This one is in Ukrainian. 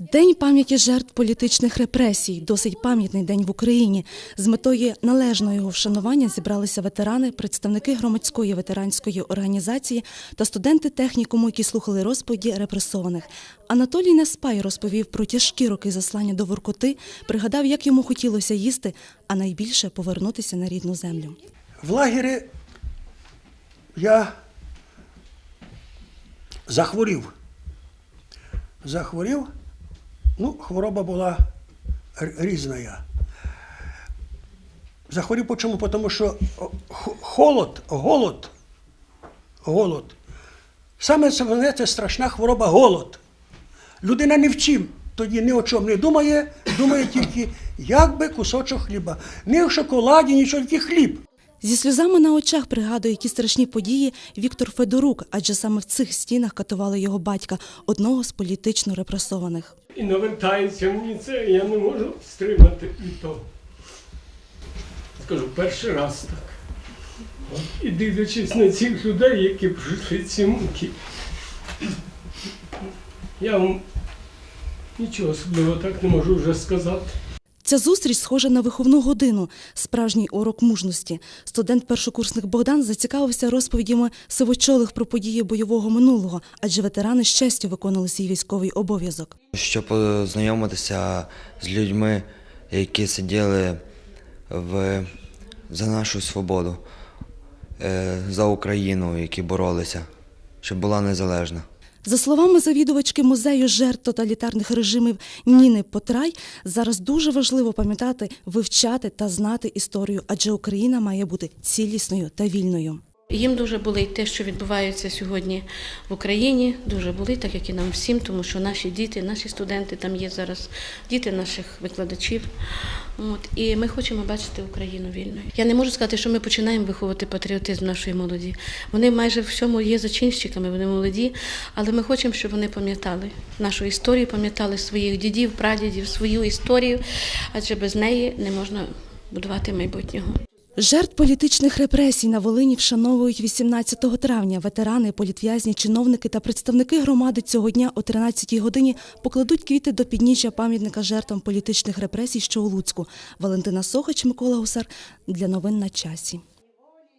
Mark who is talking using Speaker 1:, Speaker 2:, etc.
Speaker 1: День пам'яті жертв політичних репресій досить пам'ятний день в Україні. З метою належного його вшанування зібралися ветерани, представники громадської ветеранської організації та студенти технікуму, які слухали розповіді репресованих. Анатолій Неспай розповів про тяжкі роки заслання до Воркоти, пригадав, як йому хотілося їсти, а найбільше повернутися на рідну землю.
Speaker 2: В лагері я захворів. Захворів, ну, хвороба була різна. Захворів почому? Тому що холод, голод, голод. Саме це, це страшна хвороба голод. Людина ні в чим тоді ні о чому не думає, думає тільки, як би кусочок хліба. Ні в шоколаді, нічого, тільки хліб.
Speaker 1: Зі сльозами на очах пригадує ті страшні події Віктор Федорук, адже саме в цих стінах катували його батька, одного з політично репресованих.
Speaker 3: І навертається мені це, я не можу стримати і то. Скажу, перший раз так. І дивлячись на цих людей, які пройшли ці муки, я вам нічого особливого так не можу вже сказати.
Speaker 1: Ця зустріч схожа на виховну годину, справжній урок мужності. Студент-першокурсник Богдан зацікавився розповідями сивочолих про події бойового минулого, адже ветерани з честю виконали свій військовий обов'язок.
Speaker 4: щоб познайомитися з людьми, які сиділи в, за нашу свободу, е, за Україну, які боролися, щоб була незалежна.
Speaker 1: За словами завідувачки музею жертв тоталітарних режимів Ніни Потрай, зараз дуже важливо пам'ятати, вивчати та знати історію, адже Україна має бути цілісною та вільною.
Speaker 5: Їм дуже болить те, що відбувається сьогодні в Україні. Дуже болить, так як і нам всім, тому що наші діти, наші студенти там є зараз, діти наших викладачів. От, і ми хочемо бачити Україну вільною. Я не можу сказати, що ми починаємо виховувати патріотизм нашої молоді. Вони майже в всьому є зачинщиками, вони молоді, але ми хочемо, щоб вони пам'ятали нашу історію, пам'ятали своїх дідів, прадідів, свою історію, адже без неї не можна будувати майбутнього.
Speaker 1: Жертв політичних репресій на Волині вшановують 18 травня. Ветерани, політв'язні, чиновники та представники громади цього дня о 13-й годині покладуть квіти до підніжжя пам'ятника жертвам політичних репресій, що у Луцьку. Валентина Сохач, Микола Гусар для новин на часі.